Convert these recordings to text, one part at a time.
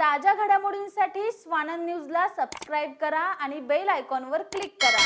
ताज्या घडामोडींसाठी स्वानंद न्यूजला सबस्क्राईब करा आणि बेल आयकॉनवर क्लिक करा.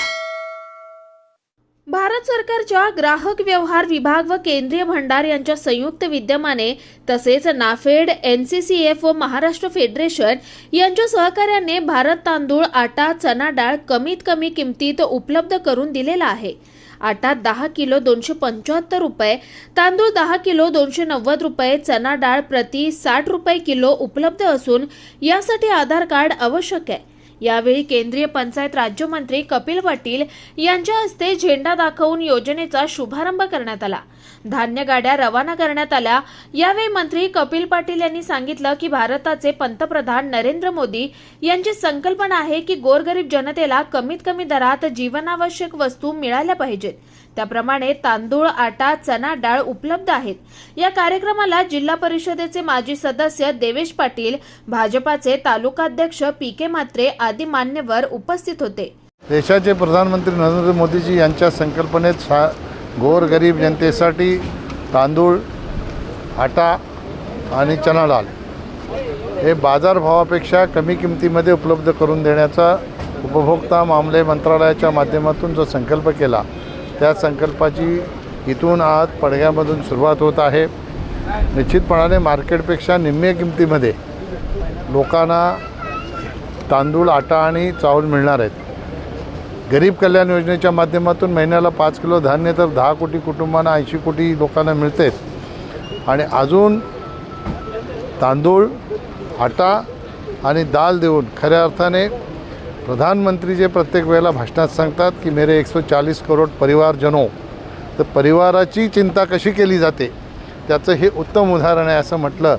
भारत सरकारच्या ग्राहक व्यवहार विभाग व केंद्रीय भंडार यांच्या संयुक्त विद्यमाने तसेच NAFED N C C F व महाराष्ट्र फेडरेशन यांच्या सहकार्याने भारत तांदूळ आटा चना डाळ कमीत कमी किमतीत उपलब्ध करून दिलेला आहे. आटा दहा किलो दोनशे पंच्याहत्तर रुपये तांदूळ दहा किलो दोनशे नव्वद रुपये चना डाळ प्रति साठ रुपये किलो उपलब्ध असून यासाठी आधार कार्ड आवश्यक आहे. यावेळी केंद्रीय पंचायत राज्यमंत्री कपिल पाटील यांच्या हस्ते झेंडा दाखवून योजनेचा शुभारंभ करण्यात आला. धान्य गाड्या रवाना करण्यात आल्या. यावेळी मंत्री कपिल पाटील यांनी सांगितलं की भारताचे पंतप्रधान नरेंद्र मोदी यांची संकल्पना आहे की गोरगरीब जनतेला कमीत कमी दरात जीवनावश्यक वस्तू मिळाल्या पाहिजेत. त्याप्रमाणे तांदूळ आटा चना डाळ उपलब्ध आहेत. या कार्यक्रमाला जिल्हा परिषदेचे माजी सदस्य देवेश पाटील भाजपाचे तालुकाध्यक्ष पी के म्हात्रे आदी मान्यवर उपस्थित होते. देशाचे प्रधानमंत्री नरेंद्र मोदीजी यांच्या संकल्पनेत सा गोरगरीब जनतेसाठी तांदूळ आटा आणि चना डाळ हे बाजारभावापेक्षा कमी किमतीमध्ये उपलब्ध करून देण्याचा उपभोक्ता मामले मंत्रालयाच्या माध्यमातून जो संकल्प केला त्या संकल्पाची इथून आज पडग्यामधून सुरुवात होत आहे. निश्चितपणाने मार्केटपेक्षा निम्म्या किमतीमध्ये लोकांना तांदूळ आटा आणि चावल मिळणार आहेत. गरीब कल्याण योजनेच्या माध्यमातून महिन्याला पाच किलो धान्य तर दहा कोटी कुटुंबांना ऐंशी कोटी लोकांना मिळते. आणि अजून तांदूळ आटा आणि दाल देऊन खऱ्या अर्थाने प्रधानमंत्री जे प्रत्येक वेळेला भाषणात सांगतात की मेरे एक सौ चाळीस करोड परिवारजनो तर परिवाराची चिंता कशी केली जाते? त्याचं हे उत्तम उदाहरण आहे असं म्हटलं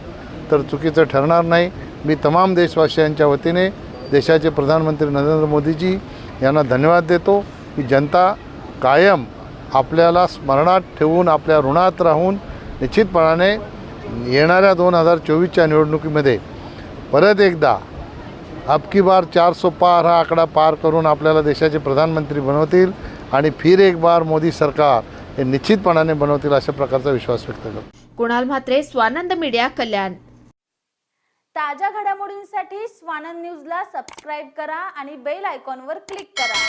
तर चुकीचं ठरणार नाही. मी तमाम देशवासियांच्या वतीने देशाचे प्रधानमंत्री नरेंद्र मोदीजी यांना धन्यवाद देतो की जनता कायम आपल्याला स्मरणात ठेवून आपल्या ऋणात राहून निश्चितपणाने येणाऱ्या दोन हजार चोवीसच्या निवडणुकीमध्ये परत एकदा अब की बार चार सौ पार हा आकडा पार करून आपल्याला देशाचे प्रधानमंत्री बनवतील आणि फिर एक बार मोदी सरकार हे निश्चितपणाने बनवतील अशा प्रकारचा विश्वास व्यक्त करतो. कुणाल म्हात्रे स्वानंद मीडिया कल्याण. ताज्या घडामोडींसाठी स्वानंद न्यूजला सबस्क्राईब करा आणि बेल आयकॉनवर क्लिक करा.